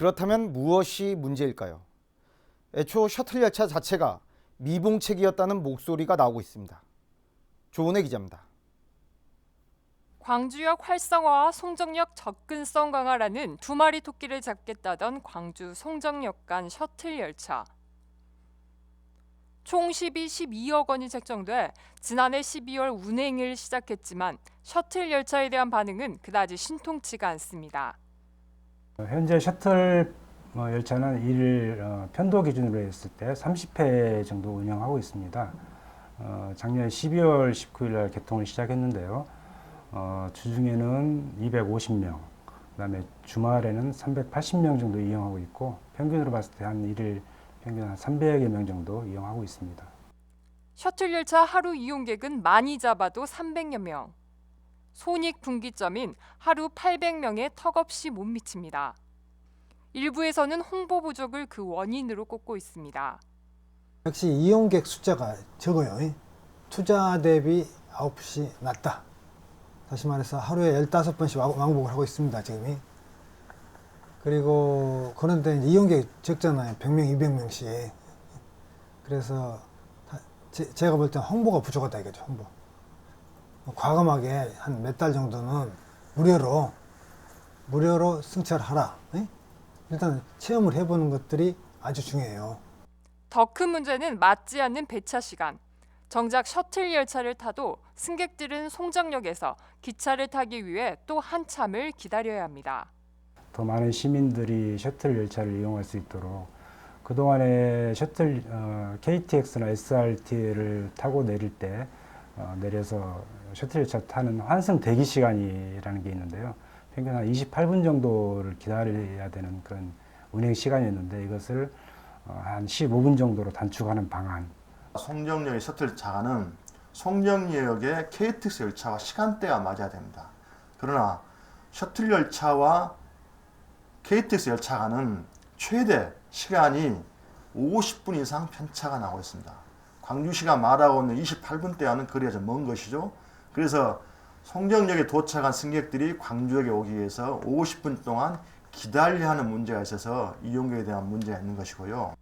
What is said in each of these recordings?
그렇다면 무엇이 문제일까요? 애초 셔틀 열차 자체가 미봉책이었다는 목소리가 나오고 있습니다. 조은혜 기자입니다. 광주역 활성화와 송정역 접근성 강화라는 두 마리 토끼를 잡겠다던 광주 송정역 간 셔틀 열차. 총 시비 12억 원이 책정돼 지난해 12월 운행을 시작했지만 셔틀 열차에 대한 반응은 그다지 신통치가 않습니다. 현재 셔틀 어, 열차는 일 어, 편도 기준으로 했을 때 30회 정도 운영하고 있습니다. 어, 작년 12월 19일 날 개통을 시작했는데요. 어, 주중에는 250명, 그다음에 주말에는 380명 정도 이용하고 있고 평균으로 봤을 때 한 일일 평균 한 300여 명 정도 이용하고 있습니다. 셔틀 열차 하루 이용객은 많이 잡아도 300여 명. 손익 분기점인 하루 800명에 턱없이 못 미칩니다. 일부에서는 홍보 부족을 그 원인으로 꼽고 있습니다. 역시 이용객 숫자가 적어요. 이. 투자 대비 아웃풋이 낮다. 다시 말해서 하루에 15번씩 왕복을 하고 있습니다, 지금이. 그리고 그런데 이용객 적잖아요. 100명, 200명씩. 그래서 제가 볼땐 홍보가 부족하다 이거죠, 홍보. 과감하게 한 몇 달 정도는 무료로 무료로 승차하라. 을 일단 체험을 해보는 것들이 아주 중요해요. 더 큰 문제는 맞지 않는 배차 시간. 정작 셔틀 열차를 타도 승객들은 송정역에서 기차를 타기 위해 또 한참을 기다려야 합니다. 더 많은 시민들이 셔틀 열차를 이용할 수 있도록 그동안에 셔틀 어, KTX나 SRT를 타고 내릴 때 어, 내려서 셔틀 열차 타는 환승 대기 시간이라는 게 있는데요. 평균 한 28분 정도를 기다려야 되는 그런 운행 시간이었는데 이것을 어, 한 15분 정도로 단축하는 방안 송정역의 셔틀 차가는 송정역의 KTX 열차와 시간대가 맞아야 됩니다. 그러나 셔틀 열차와 KTX 열차가는 최대 시간이 50분 이상 편차가 나고 있습니다. 광주시가 말하고 있는 28분 대와는 거리가 좀 먼 것이죠. 그래서 송정역에 도착한 승객들이 광주역에 오기 위해서 50분 동안 기다려야 하는 문제가 있어서 이용객에 대한 문제가 있는 것이고요.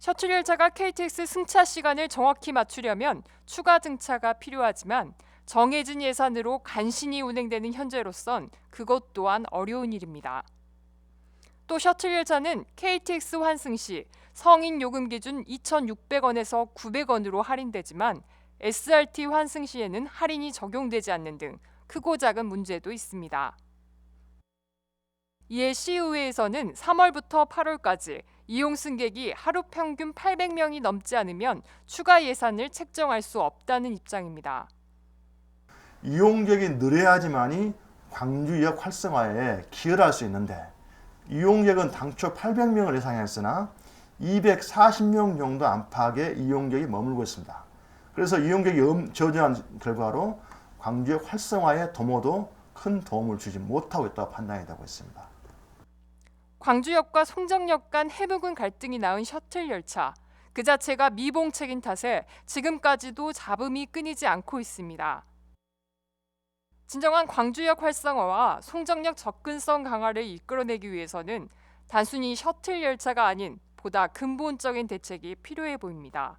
셔틀 열차가 KTX 승차 시간을 정확히 맞추려면 추가 등차가 필요하지만 정해진 예산으로 간신히 운행되는 현재로선 그것 또한 어려운 일입니다. 또 셔틀 열차는 KTX 환승 시 성인 요금 기준 2,600원에서 900원으로 할인되지만 SRT 환승 시에는 할인이 적용되지 않는 등 크고 작은 문제도 있습니다. 이에 시의회에서는 3월부터 8월까지 이용 승객이 하루 평균 800명이 넘지 않으면 추가 예산을 책정할 수 없다는 입장입니다. 이용객이 늘어야지만이 광주역 활성화에 기여를 할수 있는데 이용객은 당초 800명을 예상했으나 240명 정도 안팎의 이용객이 머물고 있습니다. 그래서 이용객이 음- 저조한 결과로 광주역 활성화에 도모도 큰 도움을 주지 못하고 있다고 판단이 되고 있습니다. 광주역과 송정역 간 해묵은 갈등이 낳은 셔틀 열차. 그 자체가 미봉책인 탓에 지금까지도 잡음이 끊이지 않고 있습니다. 진정한 광주역 활성화와 송정역 접근성 강화를 이끌어내기 위해서는 단순히 셔틀 열차가 아닌 보다 근본적인 대책이 필요해 보입니다.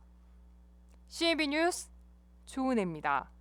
CAB 뉴스 조은혜입니다.